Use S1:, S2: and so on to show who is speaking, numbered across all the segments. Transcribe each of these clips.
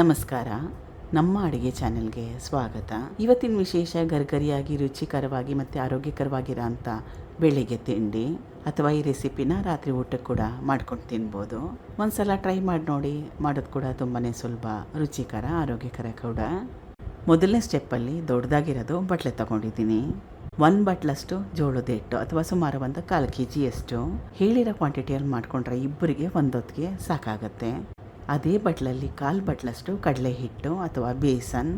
S1: ನಮಸ್ಕಾರ. ನಮ್ಮ ಅಡುಗೆ ಚಾನೆಲ್ಗೆ ಸ್ವಾಗತ. ಇವತ್ತಿನ ವಿಶೇಷ ಗರ್ಗರಿಯಾಗಿ, ರುಚಿಕರವಾಗಿ ಮತ್ತು ಆರೋಗ್ಯಕರವಾಗಿರೋ ಅಂಥ ಬೆಳಿಗ್ಗೆ ತಿಂಡಿ ಅಥವಾ ಈ ರೆಸಿಪಿನ ರಾತ್ರಿ ಊಟಕ್ಕೆ ಕೂಡ ಮಾಡ್ಕೊಂಡು ತಿನ್ಬೋದು. ಒಂದ್ಸಲ ಟ್ರೈ ಮಾಡಿ ನೋಡಿ, ಮಾಡೋದು ಕೂಡ ತುಂಬಾ ಸುಲಭ, ರುಚಿಕರ, ಆರೋಗ್ಯಕರ ಕೂಡ. ಮೊದಲನೇ ಸ್ಟೆಪ್ಪಲ್ಲಿ ದೊಡ್ಡದಾಗಿರೋದು ಬಟ್ಲೆ ತಗೊಂಡಿದ್ದೀನಿ. ಒಂದು ಬಟ್ಲಷ್ಟು ಜೋಳದ ಹಿಟ್ಟು ಅಥವಾ ಸುಮಾರು ಒಂದು ಕಾಲು ಕೆ ಜಿಯಷ್ಟು ಹೇಳಿರೋ ಕ್ವಾಂಟಿಟಿಯಲ್ಲಿ ಮಾಡಿಕೊಂಡ್ರೆ ಇಬ್ಬರಿಗೆ ಒಂದೊತ್ತಿಗೆ ಸಾಕಾಗತ್ತೆ. ಅದೇ ಬಟ್ಲಲ್ಲಿ ಕಾಲು ಬಟ್ಲಷ್ಟು ಕಡಲೆ ಹಿಟ್ಟು ಅಥವಾ ಬೇಸನ್,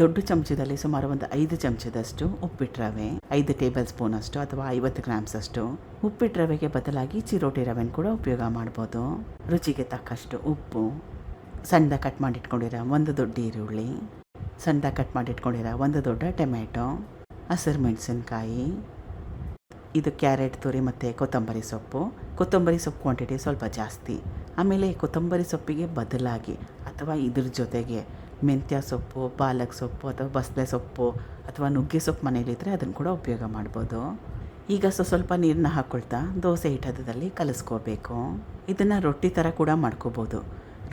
S1: ದೊಡ್ಡ ಚಮಚದಲ್ಲಿ ಸುಮಾರು ಒಂದು ಐದು ಚಮಚದಷ್ಟು ಉಪ್ಪಿಟ್ಟು ರವೆ ಐದು ಟೇಬಲ್ ಸ್ಪೂನ್ ಅಷ್ಟು ಅಥವಾ ಐವತ್ತು ಗ್ರಾಮ್ಸ್ ಅಷ್ಟು ಉಪ್ಪಿಟ್ಟು ರವೆಗೆ ಬದಲಾಗಿ ಚಿರೋಟಿ ರವೆನ ಕೂಡ ಉಪಯೋಗ ಮಾಡ್ಬೋದು. ರುಚಿಗೆ ತಕ್ಕಷ್ಟು ಉಪ್ಪು ಸಣ್ಣದ ಕಟ್ ಮಾಡಿಟ್ಕೊಂಡಿರೋ ಒಂದು ದೊಡ್ಡ ಈರುಳ್ಳಿ ಸಣ್ಣದಾಗಿ ಕಟ್ ಮಾಡಿಟ್ಕೊಂಡಿರೋ ಒಂದು ದೊಡ್ಡ ಟೊಮೆಟೊ, ಹಸಿರು ಮೆಣಸಿನ್ಕಾಯಿ ಇದು ಕ್ಯಾರೆಟ್, ತುರಿ ಮತ್ತು ಕೊತ್ತಂಬರಿ ಸೊಪ್ಪು. ಕೊತ್ತಂಬರಿ ಸೊಪ್ಪು ಕ್ವಾಂಟಿಟಿ ಸ್ವಲ್ಪ ಜಾಸ್ತಿ. ಆಮೇಲೆ ಕೊತ್ತಂಬರಿ ಸೊಪ್ಪಿಗೆ ಬದಲಾಗಿ ಅಥವಾ ಇದ್ರ ಜೊತೆಗೆ ಮೆಂತ್ಯ ಸೊಪ್ಪು, ಪಾಲಕ್ ಸೊಪ್ಪು ಅಥವಾ ಬಸಳೆ ಸೊಪ್ಪು ಅಥವಾ ನುಗ್ಗೆ ಸೊಪ್ಪು ಮನೇಲಿದ್ದರೆ ಅದನ್ನು ಕೂಡ ಉಪಯೋಗ ಮಾಡ್ಬೋದು. ಈಗ ಸೊ ಸ್ವಲ್ಪ ನೀರನ್ನ ಹಾಕ್ಕೊಳ್ತಾ ದೋಸೆ ಹಿಟ್ಟದಲ್ಲಿ ಕಲಿಸ್ಕೋಬೇಕು. ಇದನ್ನು ರೊಟ್ಟಿ ಥರ ಕೂಡ ಮಾಡ್ಕೋಬೋದು.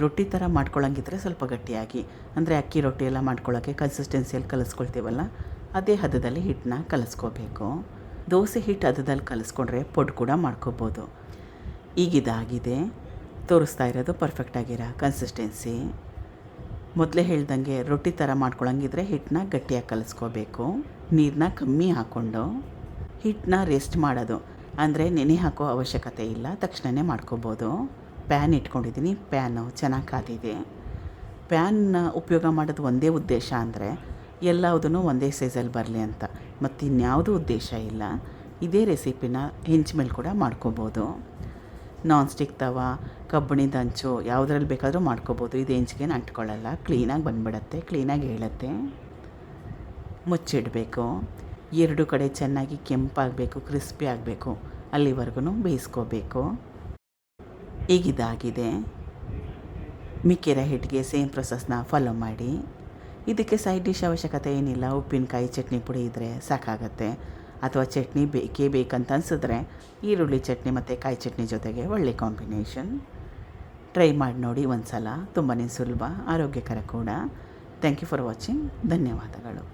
S1: ರೊಟ್ಟಿ ಥರ ಮಾಡ್ಕೊಳ್ಳೋಂಗಿದ್ರೆ ಸ್ವಲ್ಪ ಗಟ್ಟಿಯಾಗಿ, ಅಂದರೆ ಅಕ್ಕಿ ರೊಟ್ಟಿ ಎಲ್ಲ ಮಾಡ್ಕೊಳ್ಳೋಕ್ಕೆ ಕನ್ಸಿಸ್ಟೆನ್ಸಿಯಲ್ಲಿ ಕಲಿಸ್ಕೊಳ್ತೀವಲ್ಲ, ಅದೇ ಹದದಲ್ಲಿ ಹಿಟ್ಟನ್ನ ಕಲಿಸ್ಕೋಬೇಕು. ದೋಸೆ ಹಿಟ್ಟು ಅದದಲ್ಲಿ ಕಲಿಸ್ಕೊಂಡ್ರೆ ಪೊಡ್ ಕೂಡ ಮಾಡ್ಕೋಬೋದು. ಈಗ ಇದಾಗಿದೆ ತೋರಿಸ್ತಾ ಇರೋದು ಪರ್ಫೆಕ್ಟಾಗಿರೋ ಕನ್ಸಿಸ್ಟೆನ್ಸಿ ಮೊದಲೇ ಹೇಳ್ದಂಗೆ ರೊಟ್ಟಿ ಥರ ಮಾಡ್ಕೊಳಂಗಿದ್ರೆ ಹಿಟ್ಟನ್ನ ಗಟ್ಟಿಯಾಗಿ ಕಲಿಸ್ಕೋಬೇಕು. ನೀರನ್ನ ಕಮ್ಮಿ ಹಾಕ್ಕೊಂಡು ಹಿಟ್ಟನ್ನ ರೆಸ್ಟ್ ಮಾಡೋದು ಅಂದರೆ ನೆನೆ ಹಾಕೋ ಅವಶ್ಯಕತೆ ಇಲ್ಲ ತಕ್ಷಣವೇ ಮಾಡ್ಕೋಬೋದು. ಪ್ಯಾನ್ ಇಟ್ಕೊಂಡಿದ್ದೀನಿ ಪ್ಯಾನು ಚೆನ್ನಾಗಿ ಕಾದಿದೆ. ಪ್ಯಾನ್ನ ಉಪಯೋಗ ಮಾಡೋದು ಒಂದೇ ಉದ್ದೇಶ ಅಂದರೆ ಎಲ್ಲವುದೂ ಒಂದೇ ಸೈಜಲ್ಲಿ ಬರಲಿ ಅಂತ. ಮತ್ತು ಇನ್ಯಾವುದೂ ಉದ್ದೇಶ ಇಲ್ಲ. ಇದೇ ರೆಸಿಪಿನ ಹೆಂಚ ಮೇಲೆ ಕೂಡ ಮಾಡ್ಕೋಬೋದು. ನಾನ್ ಸ್ಟಿಕ್ ತವ ಕಬ್ಬಿಣದ ಅಂಚು ಯಾವುದ್ರಲ್ಲಿ ಬೇಕಾದರೂ ಮಾಡ್ಕೋಬೋದು. ಇದು ಹೆಂಚಿಗೆ ಅಂಟ್ಕೊಳ್ಳಲ್ಲ. ಕ್ಲೀನಾಗಿ ಬಂದ್ಬಿಡತ್ತೆ, ಕ್ಲೀನಾಗಿ ಹೇಳುತ್ತೆ. ಮುಚ್ಚಿಡಬೇಕು. ಎರಡು ಕಡೆ ಚೆನ್ನಾಗಿ ಕೆಂಪಾಗಬೇಕು, ಕ್ರಿಸ್ಪಿ ಆಗಬೇಕು. ಅಲ್ಲಿವರೆಗೂ ಬೇಯಿಸ್ಕೋಬೇಕು. ಈಗಿದಾಗಿದೆ. ಮಿಕ್ಕಿರೋ ಹಿಟ್ಟಿಗೆ ಸೇಮ್ ಪ್ರೊಸೆಸ್ನ ಫಾಲೋ ಮಾಡಿ. ಇದಕ್ಕೆ ಸೈಡ್ ಡಿಶ್ ಅವಶ್ಯಕತೆ ಏನಿಲ್ಲ. ಉಪ್ಪಿನಕಾಯಿ ಚಟ್ನಿ ಪುಡಿ ಇದ್ದರೆ ಸಾಕಾಗತ್ತೆ. ಅಥವಾ ಚಟ್ನಿ ಬೇಕೇ ಬೇಕಂತ ಅನಿಸಿದ್ರೆ ಈರುಳ್ಳಿ ಚಟ್ನಿ ಮತ್ತು ಕಾಯಿ ಚಟ್ನಿ ಜೊತೆಗೆ ಒಳ್ಳೆ ಕಾಂಬಿನೇಷನ್. ಟ್ರೈ ಮಾಡಿ ನೋಡಿ ಒಂದು ಸಲ ತುಂಬಾ ಸುಲಭ, ಆರೋಗ್ಯಕರ ಕೂಡ. Thank you for watching. ಧನ್ಯವಾದಗಳು.